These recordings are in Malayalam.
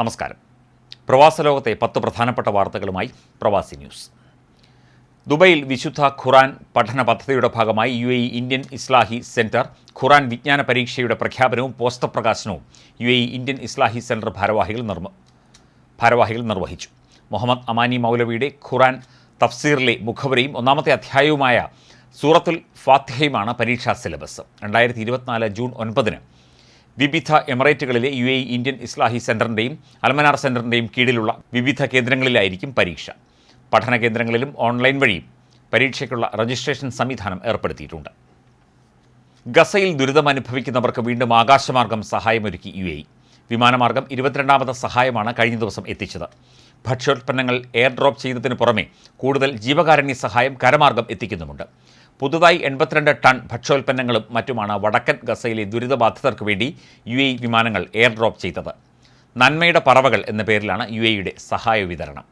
നമസ്കാരം. പ്രവാസ ലോകത്തെ പത്ത് പ്രധാനപ്പെട്ട വാർത്തകളുമായി പ്രവാസി ന്യൂസ്. ദുബൈയിൽ വിശുദ്ധ ഖുറാൻ പഠന പദ്ധതിയുടെ ഭാഗമായി U A Indian Islahi centre ഖുറാൻ വിജ്ഞാന പരീക്ഷയുടെ പ്രഖ്യാപനവും പോസ്റ്റർ പ്രകാശനവും U A Indian Islahi centre ഭാരവാഹികൾ നിർമ്മ ഭാരവാഹികൾ നിർവഹിച്ചു. മുഹമ്മദ് അമാനി മൗലവിയുടെ ഖുറാൻ തഫ്സീറിലെ മുഖവരയും ഒന്നാമത്തെ അധ്യായവുമായ സൂറത്തുൽ ഫാത്തിഹയുമാണ് പരീക്ഷാ സിലബസ്. രണ്ടായിരത്തി ഇരുപത്തിനാല് ജൂൺ ഒൻപതിന് വിവിധ എമിറേറ്റുകളിലെ യു എ ഇന്ത്യൻ ഇസ്ലാഹി സെന്ററിന്റെയും അൽമനാർ സെന്ററിന്റെയും കീഴിലുള്ള വിവിധ കേന്ദ്രങ്ങളിലായിരിക്കും പരീക്ഷ. പഠന കേന്ദ്രങ്ങളിലും ഓൺലൈൻ വഴിയും പരീക്ഷയ്ക്കുള്ള രജിസ്ട്രേഷൻ സംവിധാനം ഏർപ്പെടുത്തിയിട്ടുണ്ട്. ഗസയിൽ ദുരിതമനുഭവിക്കുന്നവർക്ക് വീണ്ടും ആകാശമാർഗം സഹായമൊരുക്കി യു എ വിമാനമാർഗം ഇരുപത്തിരണ്ടാമത് സഹായമാണ് കഴിഞ്ഞ ദിവസം എത്തിച്ചത്. ഭക്ഷ്യോൽപ്പന്നങ്ങൾ എയർ ഡ്രോപ്പ് ചെയ്യുന്നതിന് പുറമെ കൂടുതൽ ജീവകാരുണ്യ സഹായം കരമാർഗം എത്തിക്കുന്നുമുണ്ട്. പുതുതായി എൺപത്തിരണ്ട് ടൺ ഭക്ഷ്യോൽപ്പന്നങ്ങളും മറ്റുമാണ് വടക്കൻ ഗസയിലെ ദുരിതബാധിതർക്ക് വേണ്ടി യു എ വിമാനങ്ങൾ എയർ ഡ്രോപ്പ് ചെയ്തത്. നന്മയുടെ പറവകൾ എന്ന പേരിലാണ് യു എയുടെ സഹായ വിതരണം.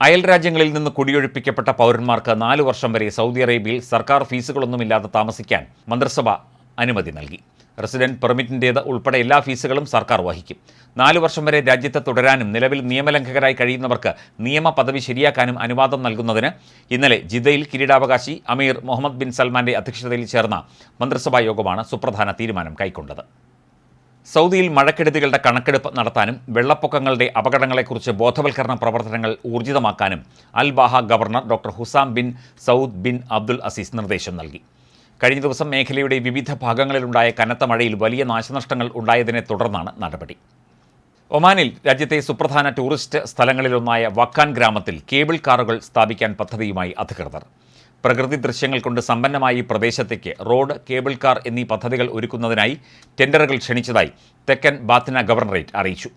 അയൽ രാജ്യങ്ങളിൽ നിന്ന് കുടിയൊഴിപ്പിക്കപ്പെട്ട പൗരന്മാർക്ക് നാല് വർഷം വരെ സൗദി അറേബ്യയിൽ സർക്കാർ ഫീസുകളൊന്നുമില്ലാതെ താമസിക്കാൻ മന്ത്രിസഭ അനുമതി നൽകി. റെസിഡന്റ് പെർമിറ്റിന്റേത് ഉൾപ്പെടെ എല്ലാ ഫീസുകളും സർക്കാർ വഹിക്കും. നാല് വർഷം വരെ രാജ്യത്ത് തുടരാനും നിലവിൽ നിയമലംഘകരായി കഴിയുന്നവർക്ക് നിയമ പദവി ശരിയാക്കാനും അനുവാദം നൽകുന്നതിന് ഇന്നലെ ജിദ്ദയിൽ കിരീടാവകാശി അമീർ മുഹമ്മദ് ബിൻ സൽമാന്റെ അധ്യക്ഷതയിൽ ചേർന്ന മന്ത്രിസഭാ യോഗമാണ് സുപ്രധാന തീരുമാനം കൈക്കൊണ്ടത്. സൗദിയിൽ മഴക്കെടുതികളുടെ കണക്കെടുപ്പ് നടത്താനും വെള്ളപ്പൊക്കങ്ങളുടെ അപകടങ്ങളെക്കുറിച്ച് ബോധവൽക്കരണ പ്രവർത്തനങ്ങൾ ഊർജിതമാക്കാനും Al Baha governor doctor Husam bin Saud bin Abdul Aziz നിർദ്ദേശം നൽകി. കഴിഞ്ഞ ദിവസം മേഖലയുടെ വിവിധ ഭാഗങ്ങളിലുണ്ടായ കനത്ത മഴയിൽ വലിയ നാശനഷ്ടങ്ങൾ ഉണ്ടായതിനെ തുടർന്നാണ് നടപടി. ഒമാനിൽ രാജ്യത്തെ സുപ്രധാന ടൂറിസ്റ്റ് സ്ഥലങ്ങളിലൊന്നായ വക്കാൻ ഗ്രാമത്തിൽ കേബിൾ കാറുകൾ സ്ഥാപിക്കാൻ പദ്ധതിയുമായി അധികൃതർ. പ്രകൃതി ദൃശ്യങ്ങൾ കൊണ്ട് സമ്പന്നമായ ഈ പ്രദേശത്തേക്ക് റോഡ് കേബിൾ കാർ എന്നീ പദ്ധതികൾ ഒരുക്കുന്നതിനായി ടെൻഡറുകൾ ക്ഷണിച്ചതായി തെക്കൻ ബാത്തിന ഗവർണറേറ്റ് അറിയിച്ചു.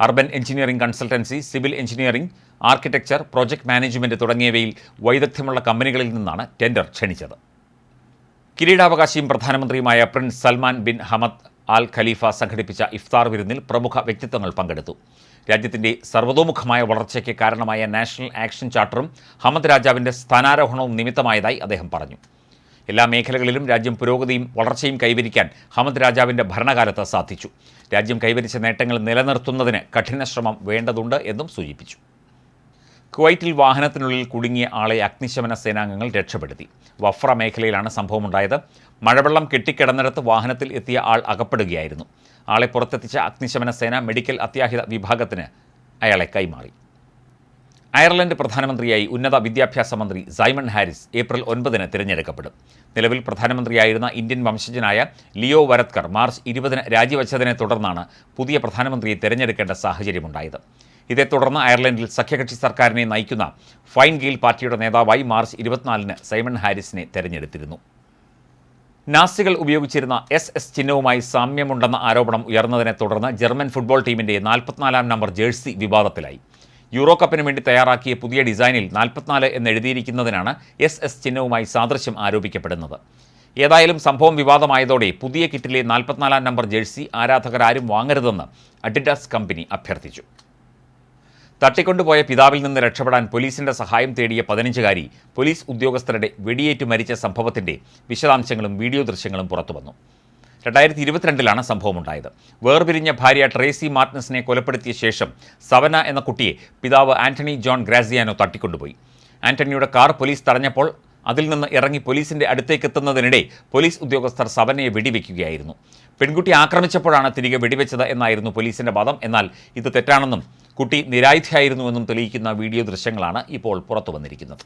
Urban engineering consultancy civil engineering architecture project management തുടങ്ങിയവയിൽ വൈദഗ്ധ്യമുള്ള കമ്പനികളിൽ നിന്നാണ് ടെൻഡർ ക്ഷണിച്ചത്. കിരീടാവകാശിയും പ്രധാനമന്ത്രിയുമായ prince Salman bin Hamad Al Khalifa സംഘടിപ്പിച്ച ഇഫ്താർ വിരുന്നിൽ പ്രമുഖ വ്യക്തിത്വങ്ങൾ പങ്കെടുത്തു. രാജ്യത്തിന്റെ സർവതോമുഖമായ വളർച്ചയ്ക്ക് കാരണമായ നാഷണൽ ആക്ഷൻ ചാർട്ടറും ഹമദ് രാജാവിന്റെ സ്ഥാനാരോഹണവും നിമിത്തമായതായി അദ്ദേഹം പറഞ്ഞു. എല്ലാ മേഖലകളിലും രാജ്യം പുരോഗതിയും വളർച്ചയും കൈവരിക്കാൻ ഹമദ് രാജാവിന്റെ ഭരണകാലത്ത് സാധിച്ചു. രാജ്യം കൈവരിച്ച നേട്ടങ്ങൾ നിലനിർത്തുന്നതിന് കഠിന ശ്രമം വേണ്ടതുണ്ട് എന്നും സൂചിപ്പിച്ചു. കുവൈറ്റിൽ വാഹനത്തിനുള്ളിൽ കുടുങ്ങിയ ആളെ അഗ്നിശമന സേനാംഗങ്ങൾ രക്ഷപ്പെടുത്തി. വഫ്ര മേഖലയിലാണ് സംഭവമുണ്ടായത്. മഴവെള്ളം കെട്ടിക്കിടന്നിടത്ത് വാഹനത്തിൽ എത്തിയ ആൾ അകപ്പെടുകയായിരുന്നു. ആളെ പുറത്തെത്തിച്ച അഗ്നിശമന സേന മെഡിക്കൽ അത്യാഹിത വിഭാഗത്തിന് അയാളെ കൈമാറി. അയർലൻഡ് പ്രധാനമന്ത്രിയായി ഉന്നത വിദ്യാഭ്യാസ മന്ത്രി സൈമൺ ഹാരിസ് ഏപ്രിൽ ഒൻപതിന് തിരഞ്ഞെടുക്കപ്പെടും. നിലവിൽ പ്രധാനമന്ത്രിയായിരുന്ന ഇന്ത്യൻ വംശജനായ ലിയോ വരത്കർ മാർച്ച് ഇരുപതിന് രാജിവച്ചതിനെ തുടർന്നാണ് പുതിയ പ്രധാനമന്ത്രിയെ തിരഞ്ഞെടുക്കേണ്ട സാഹചര്യമുണ്ടായത്. ഇതേ തുടർന്ന് അയർലൻഡിൽ സഖ്യകക്ഷി സർക്കാരിനെ നയിക്കുന്ന ഫൈൻ ഗെയിൽ പാർട്ടിയുടെ നേതാവായി മാർച്ച് ഇരുപത്തിനാലിന് സൈമൺ ഹാരിസിനെ തെരഞ്ഞെടുത്തിരുന്നു. നാസികൾ ഉപയോഗിച്ചിരുന്ന എസ് എസ് ചിഹ്നവുമായി സാമ്യമുണ്ടെന്ന ആരോപണം ഉയർന്നതിനെ തുടർന്ന് ജർമ്മൻ ഫുട്ബോൾ ടീമിന്റെ നാൽപ്പത്തിനാലാം നമ്പർ ജേഴ്സി വിവാദത്തിലായി. യൂറോ കപ്പിന് വേണ്ടി തയ്യാറാക്കിയ പുതിയ ഡിസൈനിൽ നാൽപ്പത്തിനാല് എന്നെഴുതിയിരിക്കുന്നതിനാണ് എസ് എസ് ചിഹ്നവുമായി സാദൃശ്യം ആരോപിക്കപ്പെടുന്നത്. ഏതായാലും സംഭവം വിവാദമായതോടെ പുതിയ കിറ്റിലെ നാൽപ്പത്തിനാലാം നമ്പർ ജേഴ്സി ആരാധകരാരും വാങ്ങരുതെന്ന് അഡിഡാസ് കമ്പനി അഭ്യർത്ഥിച്ചു. തട്ടിക്കൊണ്ടുപോയ പിതാവിൽ നിന്ന് രക്ഷപ്പെടാൻ പോലീസിന്റെ സഹായം തേടിയ പതിനഞ്ചുകാരി പോലീസ് ഉദ്യോഗസ്ഥരുടെ വെടിയേറ്റ് മരിച്ച സംഭവത്തിന്റെ വിശദാംശങ്ങളും വീഡിയോ ദൃശ്യങ്ങളും പുറത്തുവന്നു. രണ്ടായിരത്തി ഇരുപത്തിരണ്ടിലാണ് സംഭവമുണ്ടായത്. വേർപിരിഞ്ഞ ഭാര്യ ട്രേസി മാർട്ടിനസിനെ കൊലപ്പെടുത്തിയ ശേഷം സവന എന്ന കുട്ടിയെ പിതാവ് ആന്റണി ജോൺ ഗ്രാസിയാനോ തട്ടിക്കൊണ്ടുപോയി. ആന്റണിയുടെ കാർ പോലീസ് തടഞ്ഞപ്പോൾ അതിൽ നിന്ന് ഇറങ്ങി പോലീസിന്റെ അടുത്തേക്ക് എത്തുന്നതിനിടെ പോലീസ് ഉദ്യോഗസ്ഥർ സവനയെ വെടിവെക്കുകയായിരുന്നു. പെൺകുട്ടി ആക്രമിച്ചപ്പോഴാണ് തിരികെ വെടിവെച്ചത് എന്നായിരുന്നു പോലീസിന്റെ വാദം. എന്നാൽ ഇത് തെറ്റാണെന്നും കുട്ടി നിരായുധയായിരുന്നുവെന്നും തെളിയിക്കുന്ന വീഡിയോ ദൃശ്യങ്ങളാണ് ഇപ്പോൾ പുറത്തു വന്നിരിക്കുന്നത്